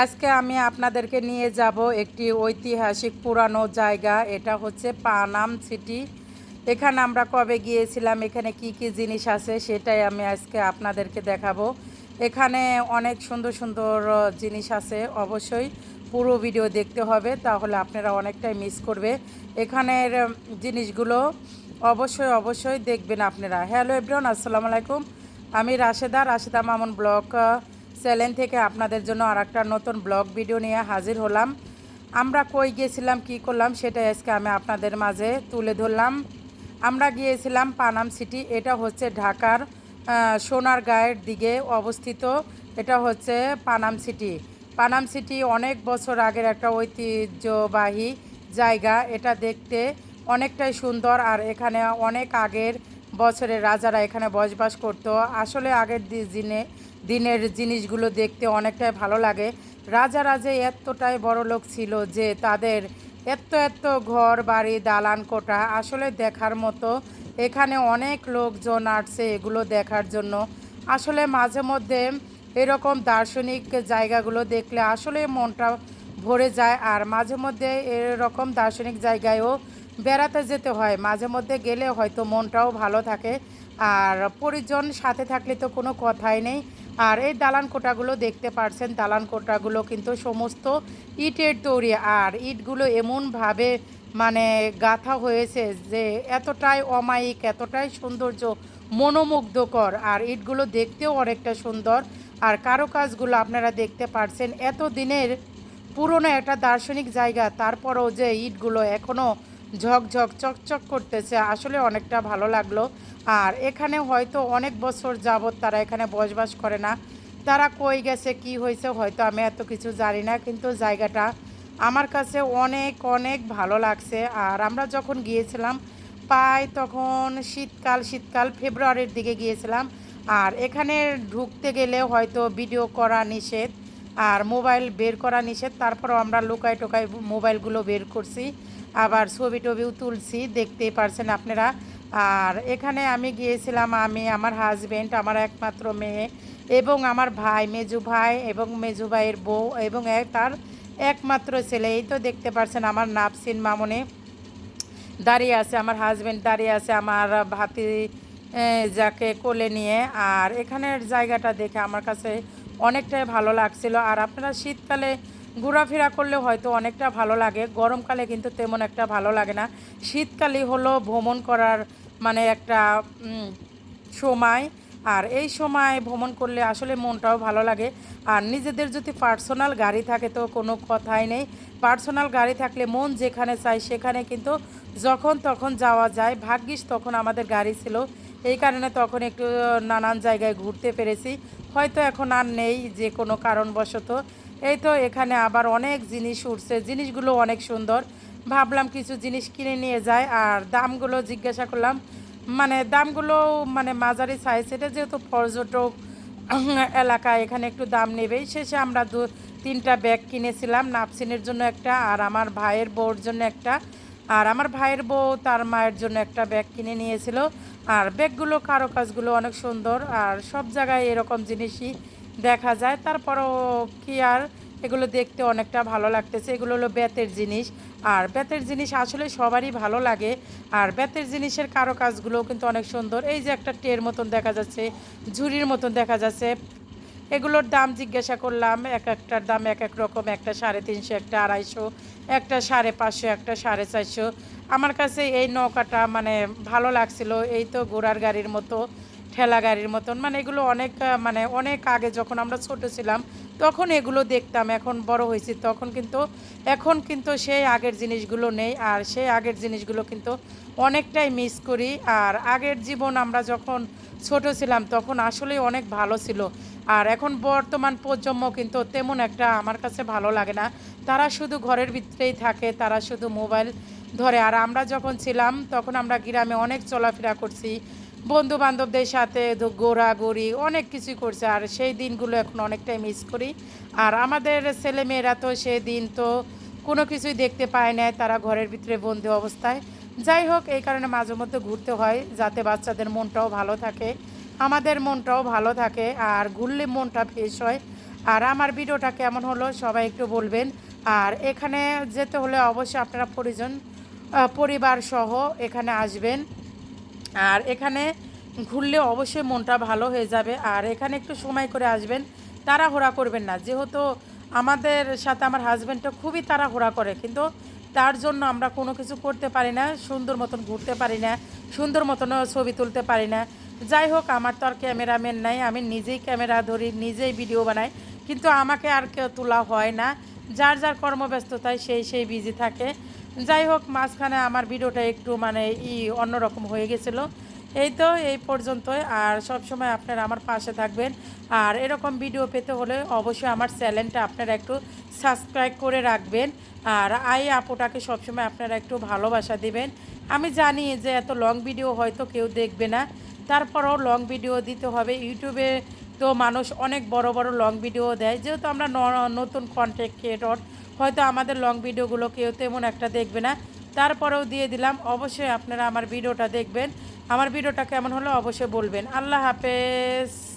আজকে আমি আপনাদেরকে নিয়ে যাব একটি ঐতিহাসিক পুরানো জায়গা, এটা হচ্ছে পানাম সিটি। এখানে আমরা কবে গিয়েছিলাম, এখানে কি কি জিনিস আছে সেটাই আমি আজকে আপনাদেরকে দেখাবো। এখানে অনেক সুন্দর সুন্দর জিনিস আছে, অবশ্যই পুরো ভিডিও দেখতে হবে, তাহলে আপনারা অনেকটাই মিস করবে। এখানের জিনিসগুলো অবশ্যই অবশ্যই দেখবেন আপনারা। হ্যালো এভরিওয়ান, আসসালামু আলাইকুম। আমি রাশেদা রাশেদা মামুন ব্লগ চ্যানেল থেকে আপনাদের জন্য আর একটা নতুন ব্লগ ভিডিও নিয়ে হাজির হলাম। আমরা কই গিয়েছিলাম, কি করলাম, সেটাই আজকে আমি আপনাদের মাঝে তুলে ধরলাম। আমরা গিয়েছিলাম পানাম সিটি, এটা হচ্ছে ঢাকার সোনার গায়ের দিকে অবস্থিত। এটা হচ্ছে পানাম সিটি। পানাম সিটি অনেক বছর আগের একটা ঐতিহ্যবাহী জায়গা। এটা দেখতে অনেকটাই সুন্দর আর এখানে অনেক আগের বছরের রাজারা এখানে বসবাস করতো। আসলে আগের দিনে দিনের জিনিসগুলো দেখতে অনেকটাই ভালো লাগে। রাজারা যে এতটাই বড় লোক ছিল যে তাদের এত এত ঘর, বাড়ি, দালান কোটা আসলে দেখার মতো এখানে অনেক লোকজন আসছে এগুলো দেখার জন্য। আসলে মাঝে মধ্যে এরকম দার্শনিক জায়গাগুলো দেখলে আসলে মনটা ভরে যায় আর মাঝে মধ্যে এরকম দার্শনিক জায়গায়ও বেড়াতে যেতে হয়। মাঝে মধ্যে গেলে হয়তো মনটাও ভালো থাকে আর পরিজন সাথে থাকলে তো কোনো কথাই নেই। আর এই দালান কোটাগুলো দেখতে পারছেন, দালান কোটাগুলো কিন্তু সমস্ত ইটের তৈরি। আর ইটগুলো এমনভাবে মানে গাঁথা হয়েছে যে এতটাই অমায়িক, এতটাই সৌন্দর্য, মনোমুগ্ধকর। আর ইটগুলো দেখতেও অনেকটা সুন্দর। আর কারুকাজগুলো আপনারা দেখতে পারছেন এত দিনের পুরনো একটা দার্শনিক জায়গা, তারপরেও যে ইটগুলো এখনও ঝকঝক, চকচক করতেছে, আসলে অনেকটা ভালো লাগল। আর এখানে হয়তো অনেক বছর যাবৎ তারা এখানে বসবাস করে না। তারা কই গেছে, কি হয়েছে হয়তো আমি এত কিছু জানি না, কিন্তু জায়গাটা আমার কাছে অনেক অনেক ভালো লাগছে। আর আমরা যখন গিয়েছিলাম, প্রায় তখন শীতকাল শীতকাল ফেব্রুয়ারির দিকে গিয়েছিলাম। আর এখানে ঢুকতে গেলে হয়তো ভিডিও করা নিষেধ, আর মোবাইল বের করা নিষেধ। তারপরও আমরা লুকাই টোকাই মোবাইলগুলো বের করছি, আবার ছবি টবিও তুলছি। দেখতেই পারছেন আপনারা আর এখানে আমি গিয়েছিলাম, আমি, আমার হাজবেন্ড আমার একমাত্র মেয়ে এবং আমার ভাই মেজু ভাই এবং মেজু ভাইয়ের বউ এবং তার একমাত্র ছেলে। এই তো দেখতে পারছেন আমার নাপসিন মামনে দাঁড়িয়ে আছে, আমার হাজবেন্ড দাঁড়িয়ে আছে আমার ভাতি যাকে কোলে নিয়ে। আর এখানের জায়গাটা দেখে আমার কাছে অনেকটাই ভালো লাগছিল। আর আপনারা শীতকালে ঘোরাফেরা করলে হয়তো অনেকটা ভালো লাগে, গরমকালে কিন্তু তেমন একটা ভালো লাগে না। শীতকালই হলো ভ্রমণ করার মানে একটা সময়। আর এই সময় ভ্রমণ করলে আসলে মনটাও ভালো লাগে। আর নিজেদের যদি পার্সোনাল গাড়ি থাকে তো কোনো কথাই নেই। পার্সোনাল গাড়ি থাকলে মন যেখানে চাই সেখানে কিন্তু যখন তখন যাওয়া যায়। ভাগ্যিস তখন আমাদের গাড়ি ছিল। এই কারণে তখন একটু নানান জায়গায় ঘুরতে পেরেছি। হয়তো এখন আর নেই যে কোনো কারণবশত। এই তো এখানে আবার অনেক জিনিস উঠছে জিনিসগুলো অনেক সুন্দর। ভাবলাম কিছু জিনিস কিনে নিয়ে যায় আর দামগুলো জিজ্ঞাসা করলাম। মানে দামগুলো মানে মাঝারি সাইজ এটা যেহেতু পর্যটক এলাকা, এখানে একটু দাম নেবেই। শেষে আমরা দু, তিনটা ব্যাগ কিনেছিলাম নাপসিনের জন্য একটা আর আমার ভাইয়ের বউর জন্য একটা। আর আমার ভাইয়ের বউ তার মায়ের জন্য একটা ব্যাগ কিনে নিয়েছিল। আর ব্যাগগুলো কারও কাজগুলো অনেক সুন্দর, আর সব জায়গায় এরকম জিনিসই দেখা যায়। তারপরও কি আর এগুলো দেখতে অনেকটা ভালো লাগতেছে। এগুলো হলো বেতের জিনিস। আর বেতের জিনিস আসলে সবারই ভালো লাগে। আর বেতের জিনিসের কারও কাজগুলোও কিন্তু অনেক সুন্দর। এই যে একটা টের মতন দেখা যাচ্ছে, ঝুড়ির মতন দেখা যাচ্ছে। এগুলোর দাম জিজ্ঞাসা করলাম, এক একটার দাম এক এক রকম, একটা সাড়ে তিনশো, একটা আড়াইশো, একটা সাড়ে পাঁচশো, একটা সাড়ে চারশো। আমার কাছে এই নৌকাটা মানে ভালো লাগছিল। এই তো ঘোড়ার গাড়ির মতো। ঠেলা গাড়ির মতন। মানে এগুলো অনেক মানে অনেক আগে যখন আমরা ছোট ছিলাম, তখন এগুলো দেখতাম, এখন বড় হয়েছি, তখন কিন্তু, এখন কিন্তু সেই আগের জিনিসগুলো নেই, আর সেই আগের জিনিসগুলো কিন্তু অনেকটাই মিস করি। আর আগের জীবন আমরা যখন ছোট ছিলাম, তখন আসলেই অনেক ভালো ছিল। আর এখন বর্তমান প্রজন্ম কিন্তু তেমন একটা আমার কাছে ভালো লাগে না। তারা শুধু ঘরের ভিতরেই থাকে, তারা শুধু মোবাইল ধরে। আর আমরা যখন ছিলাম, তখন আমরা গ্রামে অনেক চলাফেরা করছি বন্ধু বান্ধবদের সাথে ঘোরাঘুরি, অনেক কিছু করছে। আর সেই দিনগুলো এখন অনেকটাই মিস করি। আর আমাদের ছেলেমেয়েরা তো সেই দিন তো কোনো কিছুই দেখতে পায় না তারা ঘরের ভিতরে বন্দি অবস্থায়। যাই হোক, এই কারণে মাঝে মধ্যে ঘুরতে হয়, যাতে বাচ্চাদের মনটাও ভালো থাকে। আমাদের মনটাও ভালো থাকে, আর ঘুরলে মনটা ফ্রেশ হয়। আর আমার ভিডিওটা কেমন হলো সবাই একটু বলবেন। আর এখানে যেতে হলে অবশ্যই আপনারা পরিজন পরিবার সহ এখানে আসবেন। আর এখানে ঘুরলে অবশ্যই মনটা ভালো হয়ে যাবে। আর এখানে একটু সময় করে আসবেন, তাড়াহুড়া করবেন না। যেহেতু আমাদের সাথে আমার হাজব্যান্ডটা খুবই তাড়াহুড়া করে, কিন্তু তার জন্য আমরা কোনো কিছু করতে পারি না, সুন্দর মতন ঘুরতে পারি না, সুন্দর মতন ছবি তুলতে পারি না। যাই হোক, আমার তো আর ক্যামেরাম্যান নাই, আমি নিজেই ক্যামেরা ধরি, নিজেই ভিডিও বানাই, কিন্তু আমাকে আর কেউ তোলা হয় না। যার যার কর্মব্যস্ততায় সেই সেই বিজি থাকে। যাই হোক, মাঝখানে আমার ভিডিওটা একটু মানে ই অন্যরকম হয়ে গেছিল। এই তো, এই পর্যন্তই। আর সব সময় আপনারা আমার পাশে থাকবেন। আর এরকম ভিডিও পেতে হলে অবশ্যই আমার চ্যানেলটা আপনারা একটু সাবস্ক্রাইব করে রাখবেন। আর আই আপুটাকে সবসময় আপনারা একটু ভালোবাসা দিবেন। আমি জানি যে এত লং ভিডিও হয়তো কেউ দেখবে না। তারপরও লং ভিডিও দিতে হবে। ইউটিউবে তো মানুষ অনেক বড় বড় লং ভিডিও দেয়। যেহেতু আমরা নতুন কন্টেন্ট ক্রিয়েটর হয়তো আমাদের লং ভিডিওগুলো কেউ তেমন একটা দেখবে না। তারপরেও দিয়ে দিলাম। অবশ্যই আপনারা আমার ভিডিওটা দেখবেন। আমার ভিডিওটা কেমন হলো অবশ্যই বলবেন। আল্লাহ হাফেজ।